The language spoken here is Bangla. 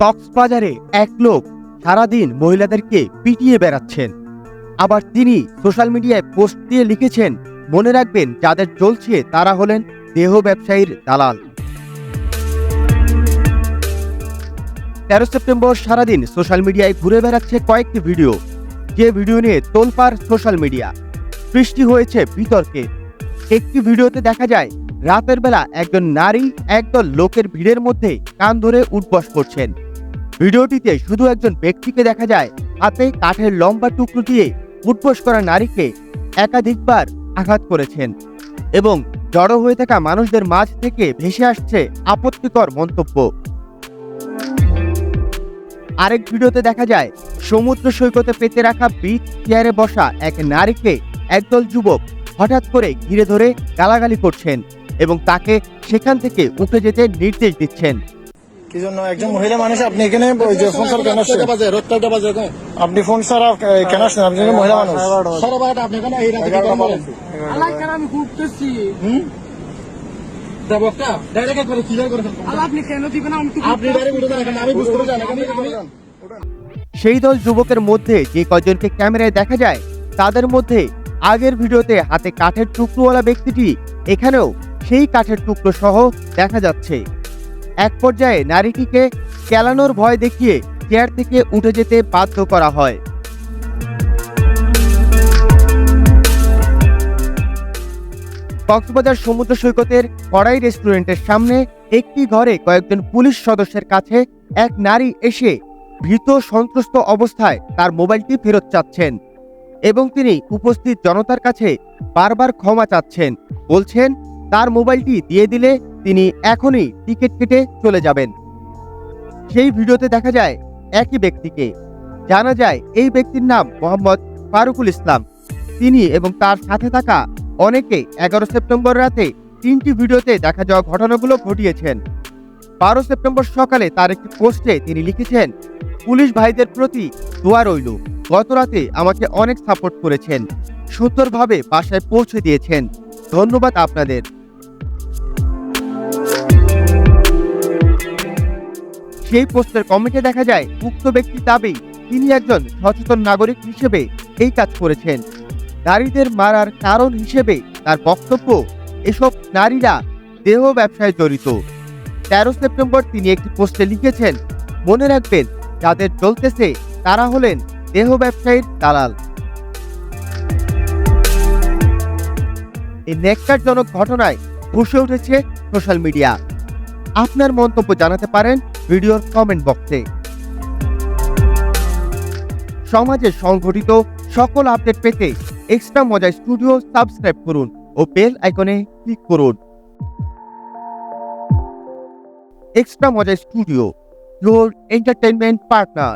কক্সবাজারে এক লোক সারাদিন মহিলাদেরকে পিটিয়ে বেড়াচ্ছেন। আবার তিনি সোশ্যাল মিডিয়ায় পোস্ট দিয়ে লিখেছেন, মনে রাখবেন, যাদের চলছে তারা হলেন দেহ ব্যবসায়ীর দালাল। তেরো সেপ্টেম্বর সারাদিন সোশ্যাল মিডিয়ায় ঘুরে বেড়াচ্ছে কয়েকটি ভিডিও। যে ভিডিও নিয়ে তোলপার সোশ্যাল মিডিয়া। সৃষ্টি হয়েছে বিতর্কে। একটি ভিডিওতে দেখা যায় রাতের বেলা একজন নারী একদল লোকের ভিড়ের মধ্যে কান ধরে উঠবস করছেন। ভিডিওটিতে শুধু একজন ব্যক্তিকে দেখা যায়, হাতে কাঠের লম্বা টুকরো দিয়ে উঠবস করা নারীকে একাধিকবার আঘাত করেছেন এবং জড়ো হয়ে থাকা মানুষদের মাঝ থেকে ভেসে আসছে আপত্তিকর মন্তব্য। আরেক ভিডিওতে দেখা যায়, সমুদ্র সৈকতে পেতে রাখা বিচ চেয়ারে বসা এক নারীকে একদল যুবক হঠাৎ করে ঘিরে ধরে গালাগালি করছেন। এবং তাকে সেখান থেকে উঠে যেতে নির্দেশ দিচ্ছেন। কি জন্য? একজন মহিলা মানুষ আপনি এখানে ওই যে ফোন কেন আপনি ফোন কেন আসছেন? আপনি মহিলা মানুষ। আপনি কেন আমি। সেই দল যুবকের মধ্যে যে কয়জনকে ক্যামেরায় দেখা যায় তাদের মধ্যে আগের ভিডিওতে হাতে কাঠের টুকরোওয়ালা ব্যক্তিটি এখানেও সেই কাঠের টুকরো সহ দেখা যাচ্ছে। এক পর্যায়ে নারীটিকে কেলানোর ভয় দেখিয়ে চেয়ার থেকে উঠে যেতে বাধ্য করা হয়। কক্সবাজার সমুদ্র সৈকতের কড়াই রেস্টুরেন্টের সামনে একটি ঘরে কয়েকজন পুলিশ সদস্যের কাছে এক নারী এসে ভীত সন্ত্রস্ত অবস্থায় তার মোবাইলটি ফেরত চাচ্ছেন এবং তিনি উপস্থিত জনতার কাছে বারবার ক্ষমা চাচ্ছেন। বলছেন তার মোবাইলটি দিয়ে দিলে তিনি এখনই টিকিট কেটে চলে যাবেন। সেই ভিডিওতে দেখা যায় একই ব্যক্তিকে। জানা যায় এই ব্যক্তির নাম মোহাম্মদ ফারুকুল ইসলাম। তিনি এবং তার সাথে থাকা অনেকে এগারো সেপ্টেম্বর রাতে তিনটি ভিডিওতে দেখা যাওয়া ঘটনাগুলো ঘটিয়েছেন। বারো সেপ্টেম্বর সকালে তার একটি পোস্টে তিনি লিখেছেন, পুলিশ ভাইদের প্রতি দোয়া রইল। গত রাতে আমাকে অনেক সাপোর্ট করেছেন। সুন্দরভাবে বাসায় পৌঁছে দিয়েছেন। ধন্যবাদ আপনাদের। সেই পোস্টের কমেন্টে দেখা যায়, উক্ত ব্যক্তি দাবি, তিনি একজন সচেতন নাগরিক হিসেবে এই কাজ করেছেন। নারীদের মারার কারণ হিসেবে তার বক্তব্য, এসব নারীরা দেহ ব্যবসায় জড়িত। তেরো সেপ্টেম্বর তিনি একটি পোস্টে লিখেছেন, মনে রাখবেন, যাদের চলতেছে, তারা হলেন দেহ ব্যবসায়ীর দালাল। এই নেককারজনক ঘটনায় ফুসে উঠেছে সোশ্যাল মিডিয়া। আপনার মন্তব্য জানাতে পারেন ভিডিওর কমেন্ট বক্সে সমাজে সংঘটিত সকল আপডেট পেতে এক্সট্রা মজা স্টুডিও সাবস্ক্রাইব করুন ও বেল আইকনে ক্লিক করুন। Extra Moja studio your entertainment partner